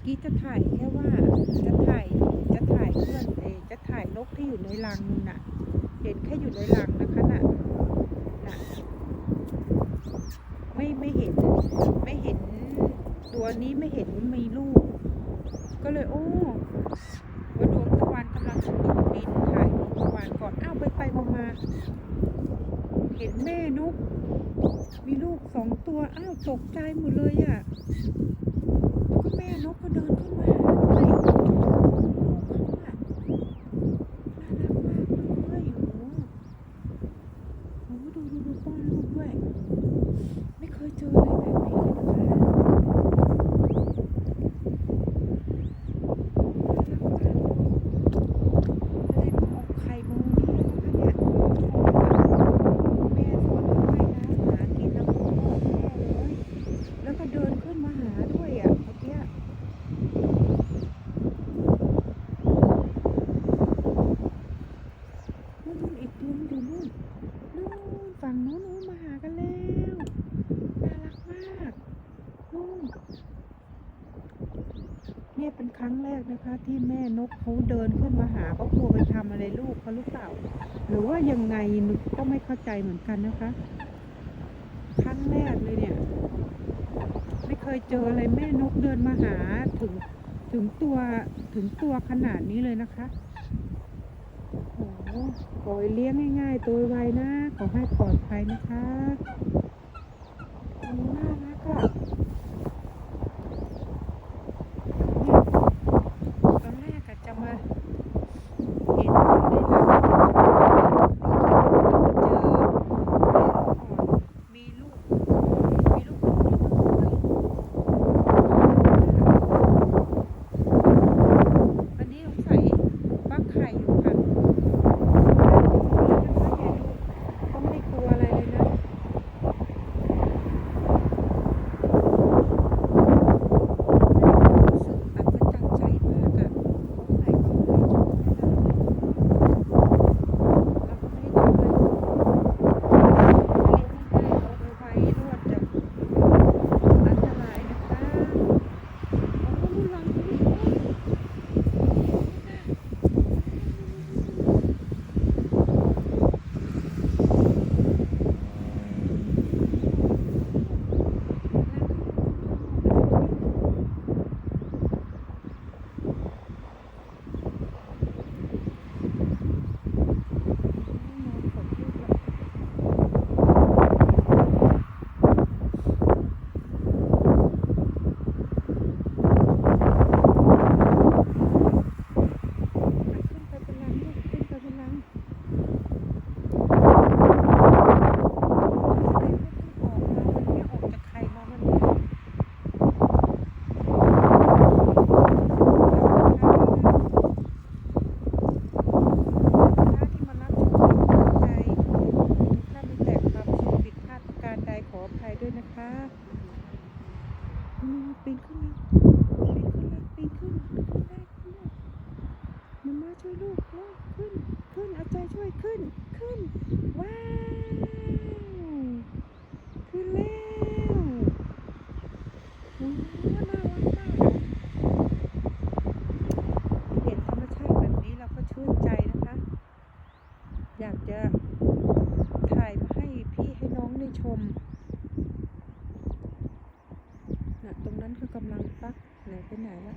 อกี้จะถ่ายแค่ว่าจะถ่ายจะถ่ายเพื่อนเอยจะถ่ายนกที่อยู่ในรังนู่นน่ะ เห็นแค่อยู่ในรังนะคะน่ะน่ะไม่ไม่เห็นไม่เห็นตัวนี้ไม่เห็นมีลูก ก็เลยโอ้ว่าดวงตะวันกำลังจะตกดินถ่ายดวงตะวันก่อนอ้าวไปไปมามาเห็นแม่นก มีลูกสองตัวอ้าวตกใจหมดเลยอะ แล้วก็แม่นกก็เดินขึ้นมาหาด้วยลูกเขาอะน่ารักมากเลยโอ้โหโอ้โหดูดูดูป้อนลูกด้วย ไม่เคยเจออะไรแบบนี้เลยนะคะน่ารักมากแสดงว่าออกไข่มาวันนี้แล้วนะคะเนี่ยออกมาแม่สอนว่ายน้ำหากินแล้วก็ออกแม่เลย แล้วก็เดินขึ้นมาหาด้วยอะเมื่อกี้นู่นนู่นอีกตัวมันอยู่นู่นนู่นฝั่งโน้นนู้นมาหากันแล้ว น่ารักมากนู่นเนี่เป็นครั้งแรกนะคะ ที่แม่นกเขาเดินขึ้นมาหาเขากลัวไปทำอะไรลูกเขาหรือเปล่าหรือว่ายังไงนุกก็ไม่เข้าใจเหมือนกันนะคะ ครั้งแรกเลยเนี่ย ไม่เคยเจออะไรแม่นกเดินมาหาถึงถึงตัวถึงตัวขนาดนี้เลยนะคะโอ้โหขอเลี้ยงง่ายๆ ตัวไวนะขอให้ปลอดภัยนะคะน่ารักอะ ด้วยนะคะอืมปีนขึ้นมาปีนขึ้นมาปีนขึ้นขึ้นได้ขึ้นได้ มามาช่วยลูกเร็วขึ้น ขึ้น เอาใจช่วยขึ้น ขึ้น ว้าว ขึ้นแล้วโอ้น่ารักมากอะเห็นธรรมชาติแบบนี้เราก็ชื่นใจนะคะ อยากจะถ่ายมาให้พี่ให้น้องได้ชม น่ะตรงนั้นคือกำลังปักไหนไปไหนละ